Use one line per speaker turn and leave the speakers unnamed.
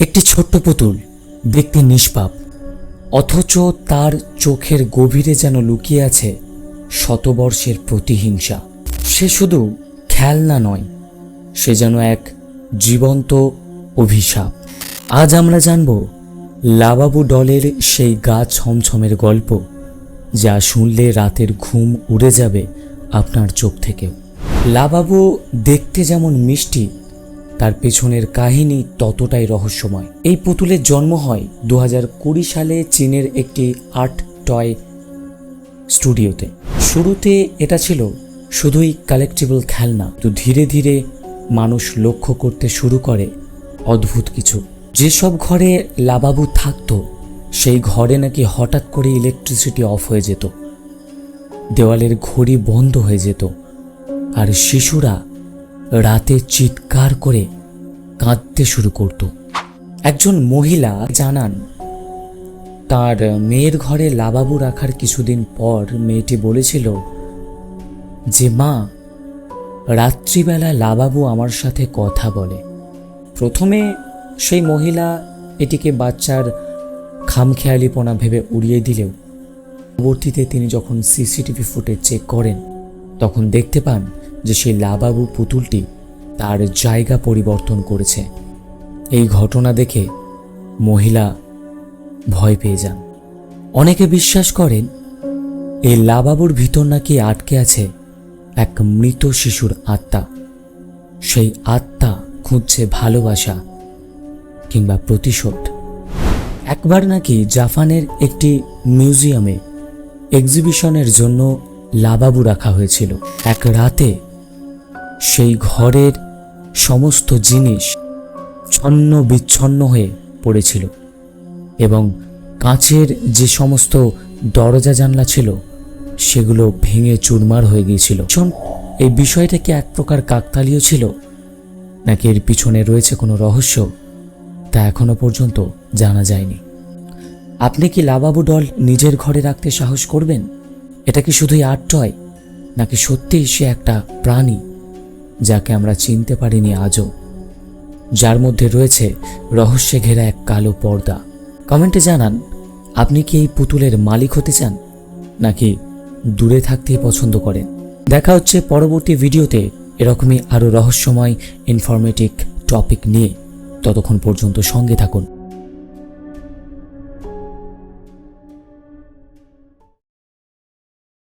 একটি ছোট্ট পুতুল, দেখতে নিষ্পাপ। অথচ তার চোখের গভীরে যেন লুকিয়ে আছে শতবর্ষের প্রতিহিংসা। সে শুধু খেলনা নয়, সে যেন এক জীবন্ত অভিশাপ। আজ আমরা জানব লাবাবু ডলের সেই গা ছমছমের গল্প, যা শুনলে রাতের ঘুম উড়ে যাবে আপনার চোখ থেকেও। লাবাবু দেখতে যেমন মিষ্টি তার পেছনের কাহিনী ততটাই রহস্যময়। এই পুতুলের জন্ম হয় দু সালে চীনের একটি আর্ট টয় স্টুডিওতে। শুরুতে এটা ছিল শুধুই কালেক্টেবল খেলনা তো ধীরে ধীরে মানুষ লক্ষ্য করতে শুরু করে অদ্ভুত কিছু। যেসব ঘরে লাবাবু থাকতো, সেই ঘরে নাকি হঠাৎ করে ইলেকট্রিসিটি অফ হয়ে যেত, দেওয়ালের ঘড়ি বন্ধ হয়ে যেত, আর শিশুরা রাতে চিৎকার করে কাঁদতে শুরু করত। একজন মহিলা জানান, তার মেয়ের ঘরে লাবাবু রাখার কিছুদিন পর মেয়েটি বলেছিল যে, মা, রাত্রিবেলা লাবাবু আমার সাথে কথা বলে। প্রথমে সেই মহিলা এটিকে বাচ্চার খামখেয়ালিপনা ভেবে উড়িয়ে দিলেও। পরবর্তীতে তিনি যখন সিসিটিভি ফুটেজ চেক করেন, তখন দেখতে পান যে সেই লাবাবু পুতুলটি তার জায়গা পরিবর্তন করেছে। এই ঘটনা দেখে মহিলা ভয় পেয়ে যান। অনেকে বিশ্বাস করেন, এই লাবাবুর ভিতর নাকি আটকে আছে এক মৃত শিশুর আত্মা। সেই আত্মা খুঁজছে ভালোবাসা কিংবা প্রতিশোধ। একবার নাকি জাপানের একটি মিউজিয়ামে এক্সিবিশনের জন্য লাবাবু রাখা হয়েছিল। এক রাতে সেই ঘরের সমস্ত জিনিস ছন্ন বিচ্ছন্ন হয়ে পড়েছিল এবং কাঁচের যে সমস্ত দরজা জানলা ছিল, সেগুলো ভেঙে চুরমার হয়ে গিয়েছিল। এই বিষয়টা কি এক প্রকার কাকতালীয় ছিল, নাকি এর পিছনে রয়েছে কোনো রহস্য? তা এখনও পর্যন্ত জানা যায়নি। আপনি কি লাবাবু ডল নিজের ঘরে রাখতে সাহস করবেন? এটা কি শুধুই আর্ট টয়, নাকি সত্যিই সে একটা প্রাণী? যাকে আমরা চিনতে পারিনি আজও। যার মধ্যে রয়েছে রহস্যে ঘেরা এক কালো পর্দা। কমেন্টে জানান, আপনি কি এই পুতুলের মালিক হতে চান? নাকি দূরে থাকতেই পছন্দ করেন? দেখা হচ্ছে পরবর্তী ভিডিওতে এরকমই আরও রহস্যময় ইনফরমেটিভ টপিক নিয়ে। ততক্ষণ পর্যন্ত সঙ্গে থাকুন।